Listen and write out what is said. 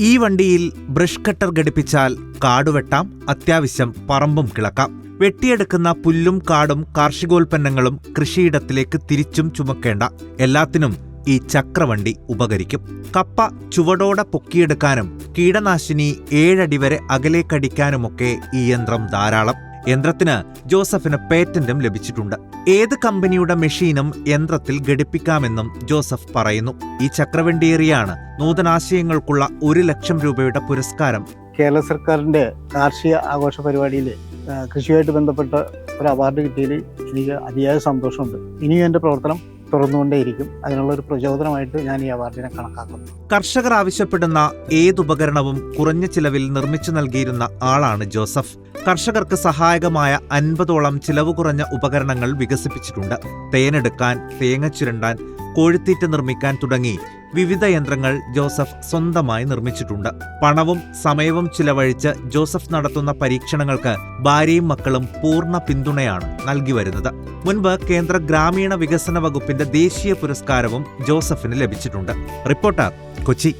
ഈ വണ്ടിയിൽ brush cutter ഘടിപ്പിച്ചാൽ കാടുവെട്ടാം അത്യാവശ്യം പറമ്പും കിളക്കാം. വെട്ടിയെടുക്കുന്ന പുല്ലും കാടും കാർഷികോൽപ്പന്നങ്ങളും കൃഷിയിടത്തിലേക്ക് തിരിച്ചും ചുമക്കേണ്ട. എല്ലാത്തിനും ഈ ചക്രവണ്ടി ഉപകരിക്കും. കപ്പ ചുവടോടെ പൊക്കിയെടുക്കാനും കീടനാശിനി ഏഴടി വരെ അകലേക്കടിക്കാനുമൊക്കെ ഈ യന്ത്രം ധാരാളം. യന്ത്രത്തിന് ജോസഫിന് പേറ്റന്റും ലഭിച്ചിട്ടുണ്ട്. ഏത് കമ്പനിയുടെ മെഷീനും യന്ത്രത്തിൽ ഘടിപ്പിക്കാമെന്നും ജോസഫ് പറയുന്നു. ഈ ചക്രവണ്ടിയേറിയാണ് നൂതനാശയങ്ങൾക്കുള്ള ഒരു ലക്ഷം രൂപയുടെ പുരസ്കാരം. കേരള സർക്കാരിന്റെ കാർഷിക ആഘോഷ പരിപാടിയിൽ കൃഷിയുമായിട്ട് ബന്ധപ്പെട്ട ഒരു അവാർഡ് കിട്ടിയതിൽ എനിക്ക് അതിയായ സന്തോഷമുണ്ട്. ഇനിയും എന്റെ പ്രവർത്തനം തുറന്നുകൊണ്ടേയിരിക്കും. അതിനുള്ള ഒരു പ്രചോദനമായിട്ട് ഞാൻ ഈ അവാർഡിനെ കണക്കാക്കുന്നു. കർഷകർ ആവശ്യപ്പെടുന്ന ഏതുപകരണവും കുറഞ്ഞ ചിലവിൽ നിർമ്മിച്ചു നൽകിയിരുന്ന ആളാണ് ജോസഫ്. കർഷകർക്ക് സഹായകമായ അൻപതോളം ചിലവ് കുറഞ്ഞ ഉപകരണങ്ങൾ വികസിപ്പിച്ചിട്ടുണ്ട്. തേനെടുക്കാൻ തേങ്ങ ചുരണ്ടാൻ കോഴിത്തീറ്റ നിർമ്മിക്കാൻ തുടങ്ങി വിവിധ യന്ത്രങ്ങൾ ജോസഫ് സ്വന്തമായി നിർമ്മിച്ചിട്ടുണ്ട്. പണവും സമയവും ചിലവഴിച്ച് ജോസഫ് നടത്തുന്ന പരീക്ഷണങ്ങൾക്ക് ഭാര്യയും മക്കളും പൂർണ പിന്തുണയാണ് നൽകി വരുന്നത്. മുൻപ് കേന്ദ്ര ഗ്രാമീണ വികസന വകുപ്പിന്റെ ദേശീയ പുരസ്കാരവും ജോസഫിന് ലഭിച്ചിട്ടുണ്ട്. റിപ്പോർട്ടർ കൊച്ചി.